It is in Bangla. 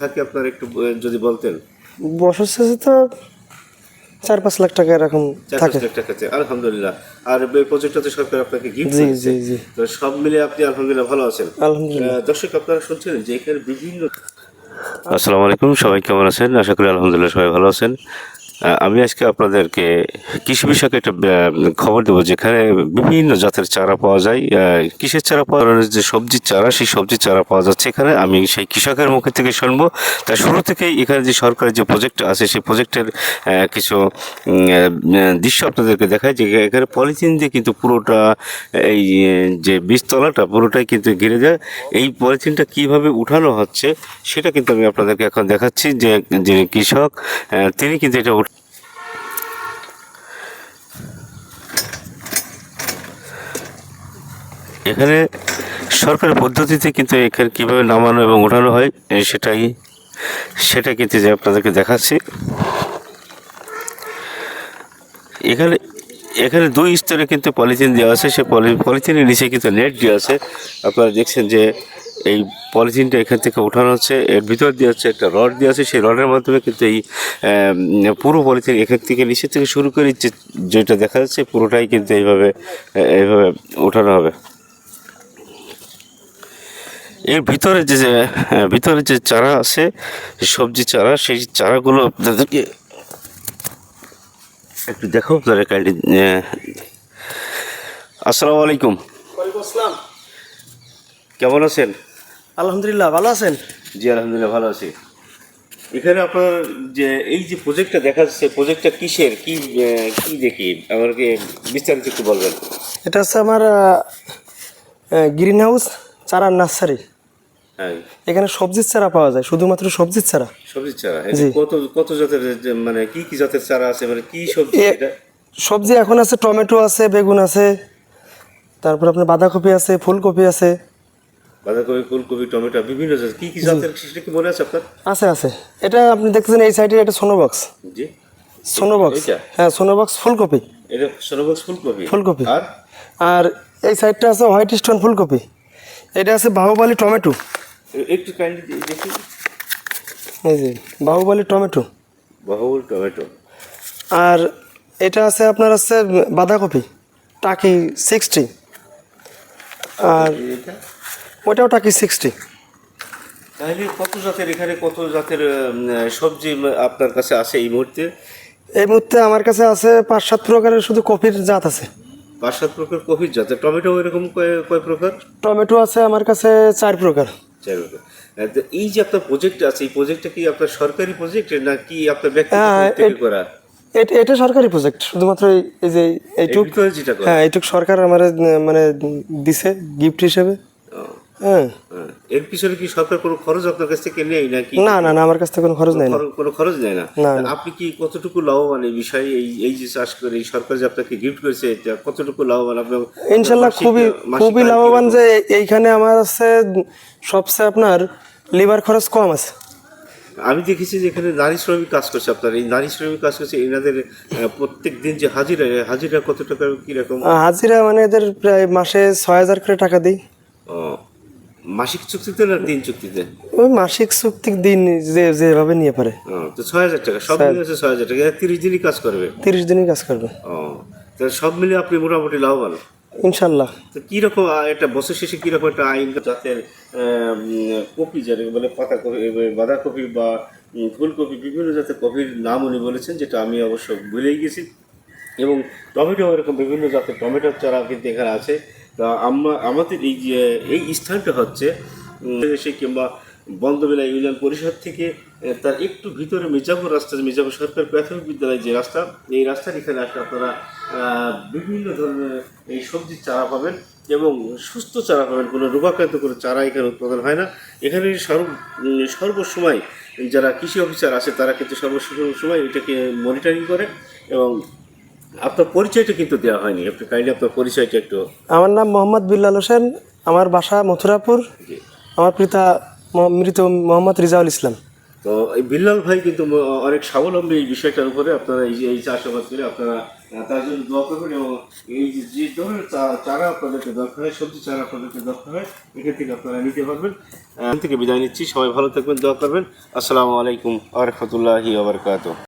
থাকে আপনার একটু যদি বলতেন। বছর শেষে তো চার পাঁচ লাখ টাকা এরকম থাকে পাঁচ লাখ টাকা আছে। আলহামদুলিল্লাহ। আর এই প্রজেক্টটা সরকার আপনাকে গিফট জি জি জি। তো সব মিলে আপনি আলহামদুলিল্লাহ ভালো আছেন। আলহামদুলিল্লাহ। দর্শক আপনারা শুনছেন যে এখানে বিভিন্ন আসসালামু আলাইকুম সবাই কেমন আছেন? আশা করি আলহামদুলিল্লাহ সবাই ভালো আছেন। আমি আজকে আপনাদেরকে কৃষি বিষয়ক একটা খবর দেবো যেখানে বিভিন্ন জাতের চারা পাওয়া যায়। কিসের চারা পাওয়া যে সবজির চারা, সেই সবজির চারা পাওয়া যাচ্ছে এখানে। আমি সেই কৃষকের মুখে থেকে শুনব। তাই শুরু থেকেই এখানে যে সরকারের যে প্রজেক্ট আছে, সেই প্রজেক্টের কিছু দৃশ্য আপনাদেরকে দেখায় যে এখানে পলিথিন দিয়ে কিন্তু পুরোটা, এই, যে বীজতলাটা পুরোটাই কিন্তু ঘিরে যায়। এই পলিথিনটা কীভাবে উঠানো হচ্ছে, সেটা কিন্তু আমি আপনাদেরকে এখন দেখাচ্ছি যে, যিনি কৃষক তিনি কিন্তু এটা এখানে সরকারের পদ্ধতিতে কিন্তু এখানে কীভাবে নামানো এবং ওঠানো হয় সেটাই, সেটা কিন্তু যে আপনাদেরকে দেখাচ্ছি। এখানে এখানে দুই স্তরে কিন্তু পলিথিন দেওয়া আছে, সে পলি, পলিথিনের নিচে কিন্তু নেট দেওয়া আছে। আপনারা দেখছেন যে এই পলিথিনটা এখান থেকে ওঠানো হচ্ছে, এর ভিতর দিয়ে হচ্ছে একটা রড দেওয়া আছে, সেই রডের মাধ্যমে কিন্তু এই পুরো পলিথিন এখান থেকে নিচে থেকে শুরু করে যেটা দেখা যাচ্ছে, পুরোটাই কিন্তু এইভাবে এইভাবে ওঠানো হবে। এর ভিতরে যে হ্যাঁ, ভিতরে যে চারা আছে সবজি চারা সেই চারাগুলো আপনাদেরকে একটু দেখো আপনারা কাইন্ডলি আসসালামু আলাইকুম। আসসালাম। কেমন আছেন? আলহামদুলিল্লাহ ভালো আছেন? জি আলহামদুলিল্লাহ ভালো আছি। এখানে আপনার যে এই যে প্রজেক্টটা দেখা যাচ্ছে প্রজেক্টটা কিসের? কি কি দেখি? আমাকে বিস্তারিত একটু বলবেন। এটা হচ্ছে আমার গ্রিন হাউস চারা নার্সারি। এখানে সবজির চারা পাওয়া যায় শুধুমাত্র সবজির চারা। সবজির চারা। কত কত জাতের মানে কি কি জাতের চারা আছে মানে কি সবজি এটা? সবজি এখন আছে টমেটো আছে বেগুন আছে তারপর আপনার বাঁধাকপি আছে ফুলকপি আছে। বাঁধাকপি ফুলকপি টমেটো বিভিন্ন জাতের কি কি জাতের সেটা কি মনে আছে আপনার? আছে আছে। এটা আপনি দেখতেছেন এই সাইডে এটা সোনোবক্স। জি। সোনোবক্স? হ্যাঁ সোনোবক্স ফুলকপি। এটা সরবক্স ফুলকপি? ফুলকপি। আর? আর এই সাইডটা আছে হোয়াইট স্টোন ফুলকপি। এটা আছে বাহুবালি টমেটো। একটু কাইন্ডলি দেখি। এই যে বাহুবালি টমেটো। বহুল টমেটো। আর এটা আছে আপনার আছে বাঁধাকপি টাকি সিক্সটি আর ওটাও টাকি সিক্সটি তাহলে কত জাতের এখানে কত জাতের সবজি আপনার কাছে আছে এই মুহূর্তে? এই মুহূর্তে আমার কাছে আছে পাঁচ সাত প্রকারের শুধু কপির জাত আছে। পাঁচ সাত প্রকার কফির জাতের টমেটো এরকম কয় কয় প্রকার? টমেটো আছে আমার কাছে চার প্রকার। এই যে আপনার প্রজেক্ট আছে এই প্রজেক্টটা কি আপনার সরকারি প্রজেক্ট নাকি আপনার ব্যক্তিগত করা? এটা এটা সরকারি প্রজেক্ট শুধুমাত্র এই- যে এইটুক হ্যাঁ এইটুক সরকার আমার মানে দিছে গিফট হিসেবে। হ্যাঁ। এর পিছনে কি সরকার কোনো খরচ আপনার কাছ থেকে নেই নাকি? না না না আমার কাছ থেকে কোনো খরচ নেই কোনো খরচ নেয় না? আপনি কি কতটুকু লাভবান এই বিষয়ে এই এই যে চাষ করে এই সরকার যে আপনাকে গিফট করেছে এটা কতটুকু লাভবান? আপনার ইনশাল্লাহ খুবই খুবই লাভবান যে এইখানে আমার আছে সবচেয়ে আপনার লিভার খরচ কম আছে। আমি দেখেছি যে এখানে নারী শ্রমিক কাজ করছে আপনার। এই নারী শ্রমিক কাজ করছে এনাদের প্রত্যেক দিন যে হাজিরা হাজিরা কত টাকা কীরকম হাজিরা মানে এদের প্রায় মাসে ছয় হাজার করে টাকা দিই। ও, মাসিক চুক্তিতে না দিন চুক্তিতে? ওই মাসিক চুক্তির দিন যে যেভাবে নিয়ে পারে। তো ছয় হাজার টাকা সব মিলে আছে ছয় হাজার টাকা তিরিশ দিনই কাজ করবে। তিরিশ দিনই কাজ করবে। ও তো সব মিলে আপনি মোটামুটি লাভবান? ইনশাল্লাহ। তো কীরকম একটা বছর শেষে কীরকম একটা আইন জাতের কপি যাতে বলে পাতা কপি বাঁধাকপি বা ফুলকপি বিভিন্ন জাতের কপির নাম উনি বলেছেন যেটা আমি অবশ্য ভুলেই গেছি। এবং টমেটো এরকম বিভিন্ন জাতের টমেটোর চারা কিন্তু এখানে আছে। তা আমরা, আমাদের এই যে, এই স্থানটা হচ্ছে সে কিংবা বন্দবেলা ইউনিয়ন পরিষদ থেকে তার একটু ভিতরে মির্জাপুর রাস্তা মির্জাপুর সরকার প্রাথমিক বিদ্যালয় যে রাস্তা, এই রাস্তার এখানে আসলে আপনারা বিভিন্ন ধরনের এই সবজির চারা পাবেন এবং সুস্থ চারা পাবেন, কোনো রোগাক্রান্ত কোনো চারা এখানে উৎপাদন হয় না। এখানে সর্ব সর্বসময় যারা কৃষি অফিসার আছে, তারা কিন্তু সর্বসময় এটাকে মনিটরিং করে এবং আপনার পরিচয়টা কিন্তু দেওয়া হয়নি। আপনি কাইন্ডলি আপনার পরিচয়টা একটু আমার নাম মোহাম্মদ বিল্লাল হোসেন। আমার বাসা মথুরাপুর। আমার পিতা মৃত মোহাম্মদ রিজাউল ইসলাম। তো এই বিল্লাল ভাই কিন্তু অনেক স্বাবলম্বী এই বিষয়টার উপরে আপনারা এই যে এই চাষাবাদ করে আপনারা তার জন্য দোয়া করবেন এবং এই যে যে ধরনের চারা আপনাদেরকে দরকার হয় সবজি চারা আপনাদেরকে দরকার হয় এখান থেকে আপনারা নিতে পারবেন। এখান থেকে বিদায় নিচ্ছি। সবাই ভালো থাকবেন দোয়া করবেন। আসসালামু আলাইকুম আ রহমতুল্লাহি আবরকাত